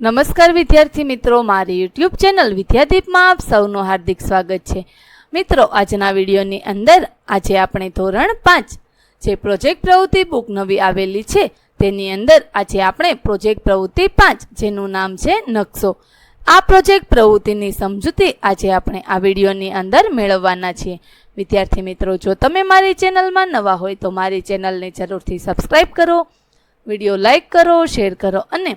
નમસ્કાર વિદ્યાર્થી મિત્રો, મારી યુટ્યુબ ચેનલ વિદ્યાદીપમાં આપ સૌનું હાર્દિક સ્વાગત છે. મિત્રો, આજના વિડીયોની અંદર આજે આપણે ધોરણ પાંચ જે પ્રોજેક્ટ પ્રવૃત્તિ બુક નવી આવેલી છે, તેની અંદર આજે આપણે પ્રોજેક્ટ પ્રવૃત્તિ પાંચ, જેનું નામ છે નકશો. આ પ્રોજેક્ટ પ્રવૃત્તિની સમજૂતી આજે આપણે આ વિડીયોની અંદર મેળવવાના છીએ. વિદ્યાર્થી મિત્રો, જો તમે મારી ચેનલમાં નવા હોય તો મારી ચેનલને જરૂરથી સબસ્ક્રાઈબ કરો, વીડિયો લાઈક કરો, શેર કરો અને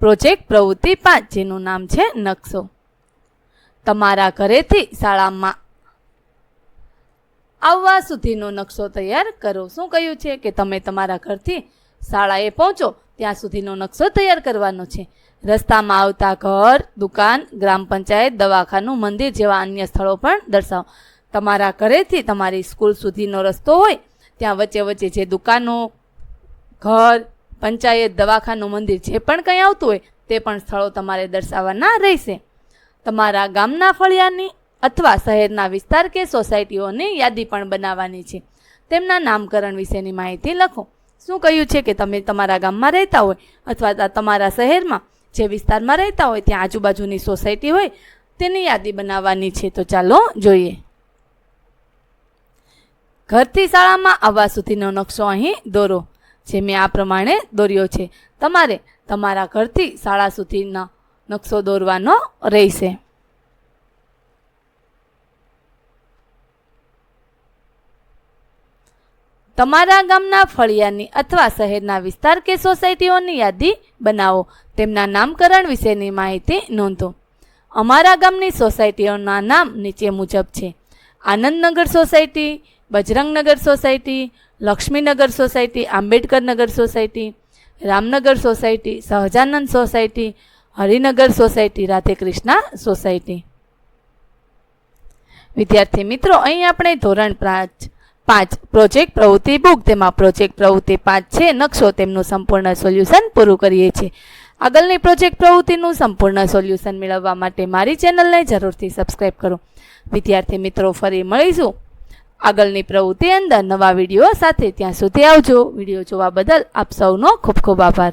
પ્રોજેક્ટ પ્રવૃત્તિ પાંચ, જેનું નામ છે નકશો. તમારા ઘરેથી શાળામાં આવવા સુધીનો નકશો તૈયાર કરો. શું કહ્યું છે? કે તમે તમારા ઘરથી શાળાએ પહોંચો, ત્યાં સુધીનો નકશો તૈયાર કરવાનો છે. રસ્તામાં આવતા ઘર, દુકાન, ગ્રામ પંચાયત, દવાખાનું, મંદિર જેવા અન્ય સ્થળો પણ દર્શાવો. તમારા ઘરેથી તમારી સ્કૂલ સુધીનો રસ્તો હોય, ત્યાં વચ્ચે વચ્ચે જે દુકાનો, ઘર પંચાયત દવાખાનું મંદિર જે પણ કંઈ આવતું હોય, તે પણ સ્થળો તમારે દર્શાવવાના રહેશે. તમારા ગામના ફળિયાની અથવા શહેરના વિસ્તાર કે સોસાયટીઓની યાદી પણ બનાવવાની છે. તેમના નામકરણ વિશેની માહિતી લખો. શું કહ્યું છે કે તમે તમારા ગામમાં રહેતા હોય અથવા તમારા શહેરમાં જે વિસ્તારમાં રહેતા હોય, ત્યાં આજુબાજુની સોસાયટી હોય, તેની યાદી બનાવવાની છે. તો ચાલો જોઈએ. ઘરથી શાળામાં આવવા સુધીનો નકશો અહીં દોરો. જે મેં આ પ્રમાણે દોર્યો છે. તમારે તમારા ઘરથી શાળા સુધીનો નકશો દોરવાનો રહેશે. તમારા ગામના ફળિયાની અથવા શહેરના વિસ્તાર કે સોસાયટીઓની યાદી બનાવો. તેમના નામકરણ વિશેની માહિતી નોંધો. અમારા ગામની સોસાયટીઓના નામ નીચે મુજબ છે. Anandnagar society Bajrangnagar society, Laxminagar society, Ambedkarnagar society, Ramnagar society, Sahajanand society, Harinagar society Radhe Krishna society. વિદ્યાર્થી મિત્રો, અહીં આપણે ધોરણ પાંચ પાંચ પ્રોજેક્ટ પ્રવૃત્તિ બુક, તેમાં પ્રોજેક્ટ પ્રવૃત્તિ પાંચ છે, નકશો તેમનું સંપૂર્ણ સોલ્યુશન પૂરું કરીએ છીએ. આગળની પ્રોજેક્ટ પ્રવૃત્તિનું સંપૂર્ણ સોલ્યુશન મેળવવા માટે મારી ચેનલને જરૂરથી સબસ્ક્રાઈબ કરો. વિદ્યાર્થી મિત્રો, ફરી મળીશું. આગળની પ્રવૃત્તિ અંદર નવા વીડિયો સાથે ત્યાં સુધી આવજો. વીડિયો જોવા બદલ આપ સૌનો ખૂબ ખૂબ આભાર.